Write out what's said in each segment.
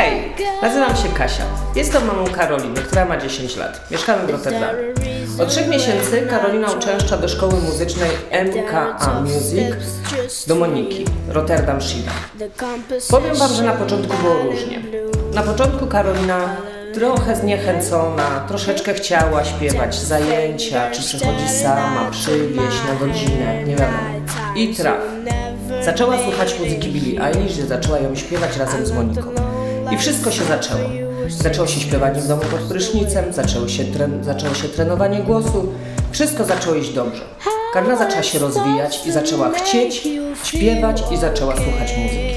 Hej, nazywam się Kasia. Jestem mamą Karoliny, która ma 10 lat. Mieszkamy w Rotterdamie. Od trzech miesięcy Karolina uczęszcza do szkoły muzycznej MKA Music do Moniki, Rotterdam Shida. Powiem wam, że na początku było różnie. Na początku Karolina trochę zniechęcona, troszeczkę chciała śpiewać zajęcia, czy przychodzi sama, przywieźć na godzinę, nie wiadomo. I traf. Zaczęła słuchać muzyki Billie Eilish, zaczęła ją śpiewać razem z Moniką. I wszystko się zaczęło. Zaczęło się śpiewanie w domu pod prysznicem, zaczęło się, tren- zaczęło się trenowanie głosu, wszystko zaczęło iść dobrze. Karolina zaczęła się rozwijać i zaczęła chcieć śpiewać i zaczęła słuchać muzyki.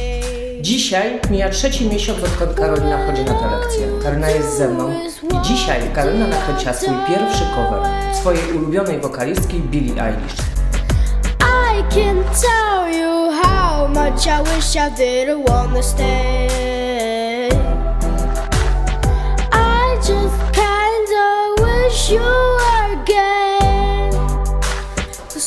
Dzisiaj mija trzeci miesiąc, odkąd Karolina chodzi na te lekcje. Karolina jest ze mną i dzisiaj Karolina nakręciła swój pierwszy cover swojej ulubionej wokalistki Billie Eilish. I can tell you how much I wish I didn't wanna stay.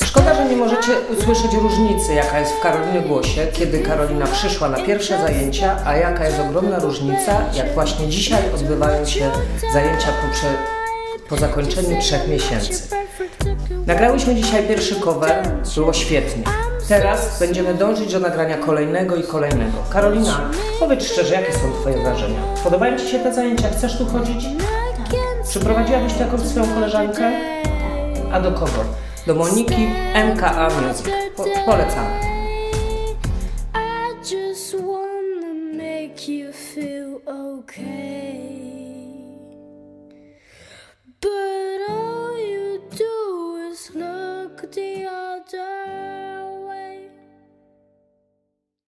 Szkoda, że nie możecie usłyszeć różnicy, jaka jest w Karolinie głosie, kiedy Karolina przyszła na pierwsze zajęcia, a jaka jest ogromna różnica, jak właśnie dzisiaj odbywają się zajęcia po, prze, po zakończeniu trzech miesięcy. Nagrałyśmy dzisiaj pierwszy cover, było świetnie. Teraz będziemy dążyć do nagrania kolejnego i kolejnego. Karolina, powiedz szczerze, jakie są Twoje wrażenia? Podobają Ci się te zajęcia? Chcesz tu chodzić? Przyprowadziłabyś tu jakąś swoją koleżankę? A do kogo? Do Moniki MKA Music. Po, polecamy. But all you do is look the